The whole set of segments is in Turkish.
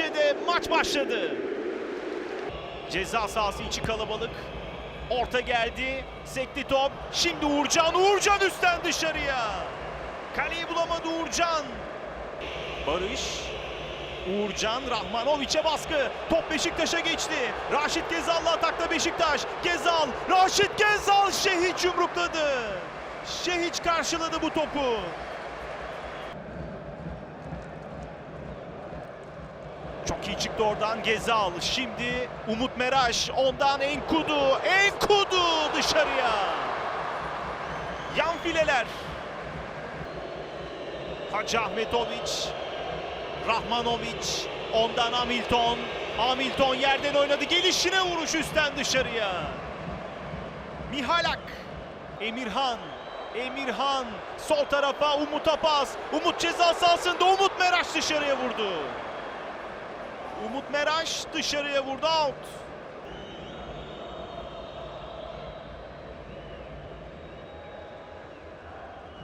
Fenerbahçe'de maç başladı. Ceza sahası içi kalabalık. Orta geldi. Sekli top. Şimdi Uğurcan. Uğurcan üstten dışarıya. Kaleyi bulamadı Uğurcan. Barış. Uğurcan Rahmanovic'e baskı. Top Beşiktaş'a geçti. Raşit Gezal'la atakta Beşiktaş. Gezal. Raşit Gezal Şehiç yumrukladı. Şehiç karşıladı bu topu. Çok iyi çıktı oradan Gezal. Şimdi Umut Meraş. Ondan Enkudu. Enkudu dışarıya. Yan fileler. Hacı Ahmetoviç. Rahmanoviç. Ondan Hamilton. Hamilton yerden oynadı. Gelişine vuruş üstten dışarıya. Mihalak. Emirhan. Emirhan sol tarafa Umut'a pas. Umut ceza sahasında Umut Meraş dışarıya vurdu. Umut Meraş dışarıya vurdu out.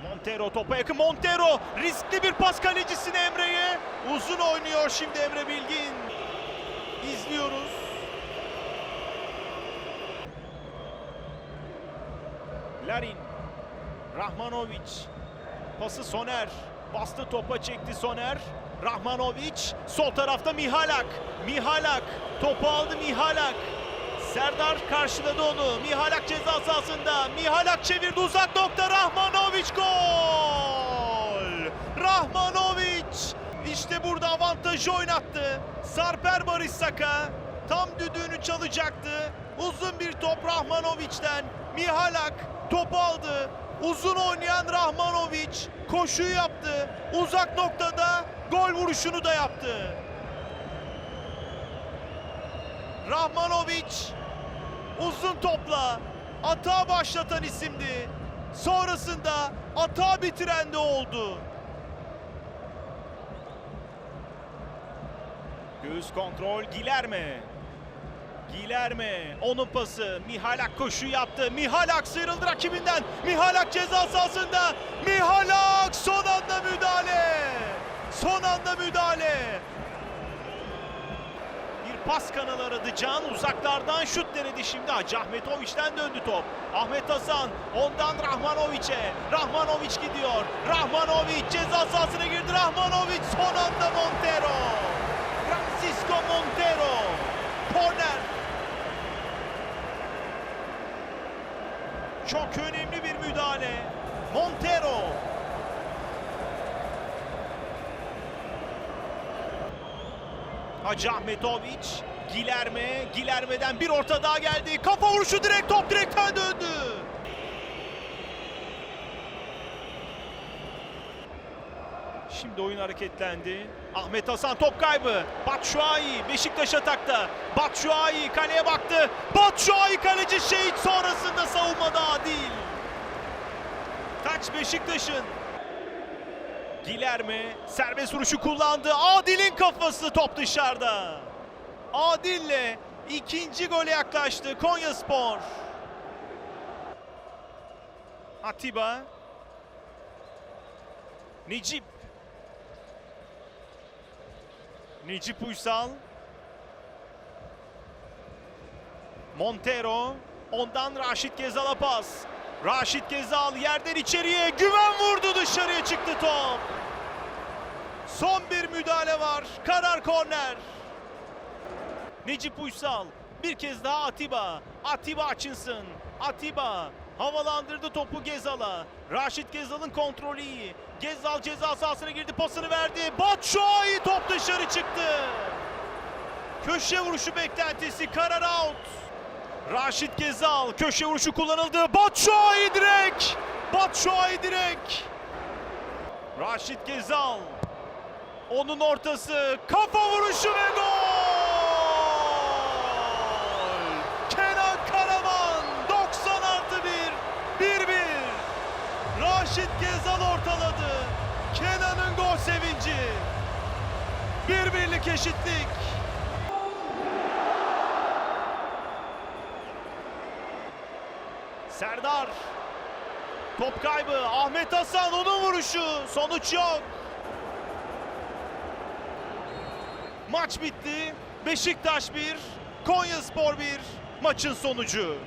Montero topa yakın. Montero riskli bir pas kalecisine Emre'ye uzun oynuyor şimdi Emre Bilgin. İzliyoruz. Larin Rahmanovic pası Soner. Bastı topa çekti Soner Rahmanovic sol tarafta Mihalak Mihalak topu aldı Mihalak Serdar karşıladı onu. Mihalak ceza sahasında. Mihalak çevirdi uzak nokta. Rahmanovic gol! Rahmanovic! İşte burada avantajı oynattı. Sarper Barış Saka tam düdüğünü çalacaktı. Uzun bir top Rahmanovic'den. Mihalak topu aldı. Uzun oynayan Rahmanovic koşuyu yaptı. Uzak noktada gol vuruşunu da yaptı. Rahmanovic uzun topla atağı başlatan isimdi. Sonrasında atağı bitiren de oldu. Göğüs kontrol Gilerme. Gilerme onun pası Mihalak koşu yaptı. Mihalak sıyrıldı rakibinden. Mihalak ceza sahasında. Mihalak son anda müdahale. Son anda müdahale. Bir pas kanalı aradı Can. Uzaklardan şut denedi şimdi. Hacı Ahmetoviç'ten döndü top. Ahmet Hasan ondan Rahmanovic'e. Rahmanovic gidiyor. Rahmanovic ceza sahasına girdi. Rahmanovic son anda Montero. Francisco Montero. Korner. Çok önemli bir müdahale. Montero. Hacı Ahmetoviç, Gilerme, Gilerme'den bir orta daha geldi. Kafa vuruşu direkt top direkten döndü. Şimdi oyun hareketlendi. Ahmet Hasan top kaybı. Batshuayi Beşiktaş atakta. Batshuayi kaleye baktı. Batshuayi kaleci şehit sonrasında savunmada Adil. Taç Beşiktaş'ın. Gilerme serbest vuruşu kullandı. Adil'in kafası top dışarıda. Adil'le ikinci gole yaklaştı Konya Spor. Atiba. Necip. Necip Uysal. Montero. Ondan Raşit Gezal'a pas. Raşit Gezal yerden içeriye güven vurdu dışarıya çıktı top. Son bir müdahale var. Karar korner. Necip Uysal. Bir kez daha Atiba. Atiba açınsın. Atiba havalandırdı topu Gezal'a. Raşit Gezal'ın kontrolü iyi. Gezal ceza sahasına girdi. Pasını verdi. Batshuayi top dışarı çıktı. Köşe vuruşu beklentisi. Karar out. Raşit Gezal köşe vuruşu kullanıldı. Batshuayi direkt. Batshuayi direkt. Raşit Gezal. Onun ortası. Kafa vuruşu ve gol. Kenan Karaman 90 artı 1. 1-1. Raşit Gezal ortaladı. Kenan'ın gol sevinci. Bir birlik eşitlik. Serdar. Top kaybı. Ahmet Hasan onun vuruşu. Sonuç yok. Maç bitti. Beşiktaş 1, Konya Spor 1 maçın sonucu.